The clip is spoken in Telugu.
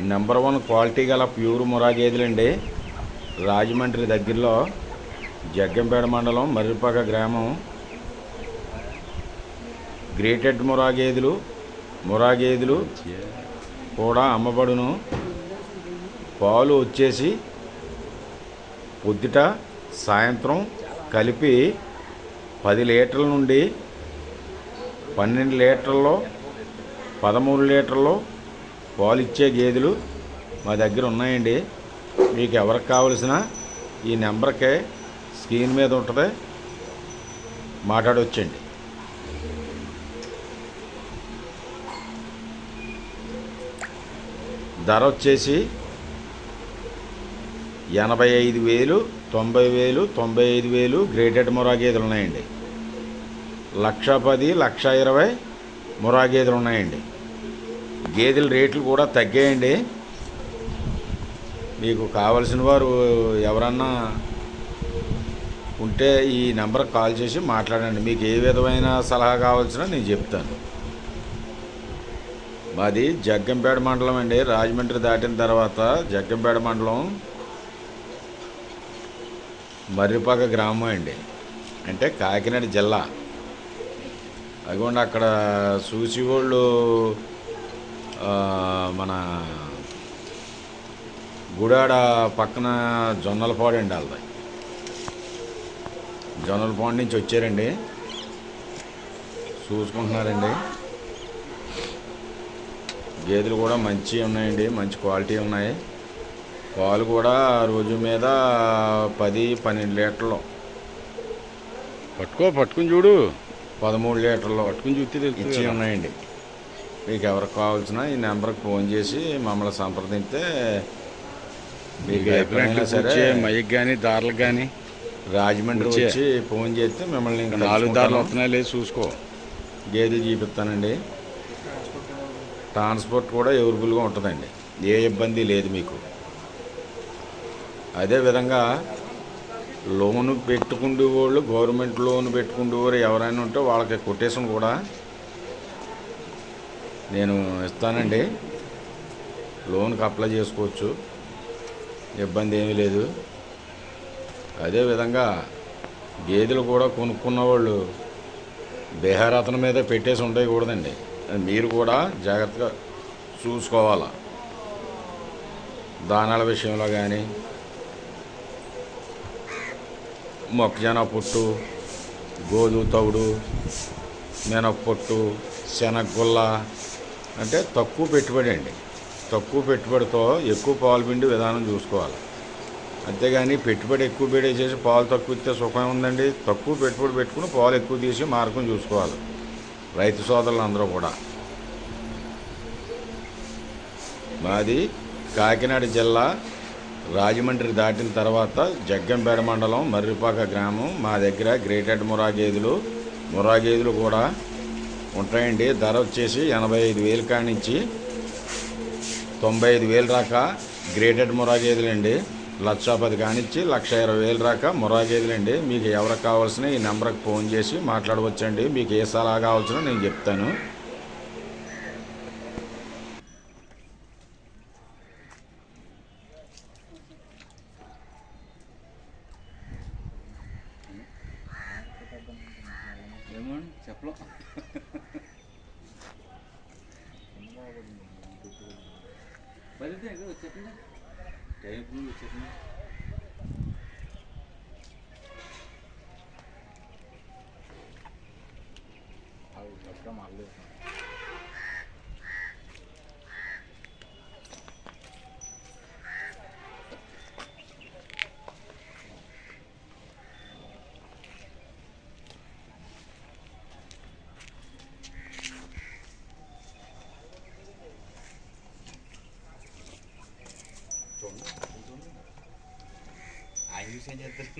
నెంబర్ వన్ క్వాలిటీ గల ప్యూర్ మురా గేదెలండి. రాజమండ్రి దగ్గరలో జగ్గంపేట మండలం మర్రిపాక గ్రామం. గ్రేటెడ్ మురా గేదెలు మురా గేదెలు కూడా అమ్మబడును. పాలు వచ్చేసి పొద్దుట సాయంత్రం కలిపి పది లీటర్ల నుండి పన్నెండు లీటర్లో పదమూడు లీటర్లో పాలు ఇచ్చే గేదెలు మా దగ్గర ఉన్నాయండి. మీకు ఎవరికి కావలసిన ఈ నెంబర్కే స్క్రీన్ మీద ఉంటుంది. మాట్లాడవచ్చండి ధర వచ్చేసి ఎనభై ఐదు వేలు తొంభై వేలు తొంభై ఐదు వేలు గ్రేటెడ్ మురా గేదెలు ఉన్నాయండి లక్ష పది లక్ష ఇరవై మురా గేదెలు ఉన్నాయండి గేదెల రేట్లు కూడా తగ్గాయండి. మీకు కావలసిన వారు ఎవరన్నా ఉంటే ఈ నెంబర్కి కాల్ చేసి మాట్లాడండి. మీకు ఏ విధమైన సలహా కావాల్సినా నేను చెప్తాను. మాది జగ్గంపేట మండలం అండి. రాజమండ్రి దాటిన తర్వాత జగ్గంపేట మండలం మర్రిపాక గ్రామం అండి. అంటే కాకినాడ జిల్లా. అదిగోండి అక్కడ చూసి వాళ్ళు మన గుడాడ పక్కన జొన్నలపాడు అండి వాళ్ళది. జొన్నలపాడు నుంచి వచ్చారండి. చూసుకుంటున్నారండి. గేదెలు కూడా మంచి ఉన్నాయండి మంచి క్వాలిటీ ఉన్నాయి. పాలు కూడా రోజు మీద పది పన్నెండు లీటర్లు. పట్టుకో పట్టుకుని చూడు. పదమూడు లీటర్లు. పట్టుకుని చూస్తే ఇచ్చి ఉన్నాయండి. మీకు ఎవరికి కావాల్సిన ఈ నెంబర్కి ఫోన్ చేసి మమ్మల్ని సంప్రదింస్తే మీకు ఎప్పుడైనా సరే మైక్ కానీ దారులకు కానీ రాజమండ్రి వచ్చే. ఫోన్ చేస్తే మిమ్మల్ని నాలుగు దారులు. వస్తున్నాయి లేదు చూసుకో గేదెలు చూపిస్తానండి ట్రాన్స్పోర్ట్ కూడా ఎవరిబుల్గా ఉంటుందండి ఏ ఇబ్బంది లేదు మీకు అదేవిధంగా లోన్ పెట్టుకుండే వాళ్ళు గవర్నమెంట్ లోన్ పెట్టుకుండే వారు ఎవరైనా ఉంటే వాళ్ళకి కొటేషన్ కూడా నేను ఇస్తానండి. లోన్కి అప్లై చేసుకోవచ్చు. ఇబ్బంది ఏమీ లేదు. అదేవిధంగా గేదెలు కూడా కొనుక్కున్న వాళ్ళు బేహారతన మీద పెట్టేసి ఉండకూడదండి. మీరు కూడా జాగ్రత్తగా చూసుకోవాలా? దానాల విషయంలో కానీ మొక్కజొన్న పొట్టు గోధుమ తవుడు మినప్పొట్టు శనగగుల్ల అంటే తక్కువ పెట్టుబడి అండి. తక్కువ పెట్టుబడితో ఎక్కువ పాలు పిండి విధానం చూసుకోవాలి. అంతేగాని పెట్టుబడి ఎక్కువ పెట్టేసేసి పాలు తక్కువ ఇస్తే సుఖం ఉందండి. తక్కువ పెట్టుబడి పెట్టుకుని పాలు ఎక్కువ తీసి మార్గం చూసుకోవాలి. రైతు సోదరులు అందరూ కూడా. మాది కాకినాడ జిల్లా రాజమండ్రి దాటిన తర్వాత జగ్గంపేట మండలం మర్రిపాక గ్రామం. మా దగ్గర గ్రేటెడ్ మురా గేదెలు మురా గేదెలు కూడా ఉంటాయండి. ధర వచ్చేసి ఎనభై ఐదు వేలు కానించి తొంభై ఐదు వేలు దాకా గ్రేటెడ్ మురా గేదెలండి లక్ష పది కానిచ్చి లక్ష ఇరవై వేలు దాకా మురాగేదులండి. మీకు ఎవరికి కావాల్సిన ఈ నెంబర్కి ఫోన్ చేసి మాట్లాడవచ్చండి. మీకు ఏ సలహా కావాల్సిన నేను చెప్తాను. వచ్చేసింది టైం వచ్చేసింది ఆయన చూసి ఏం చేస్తారు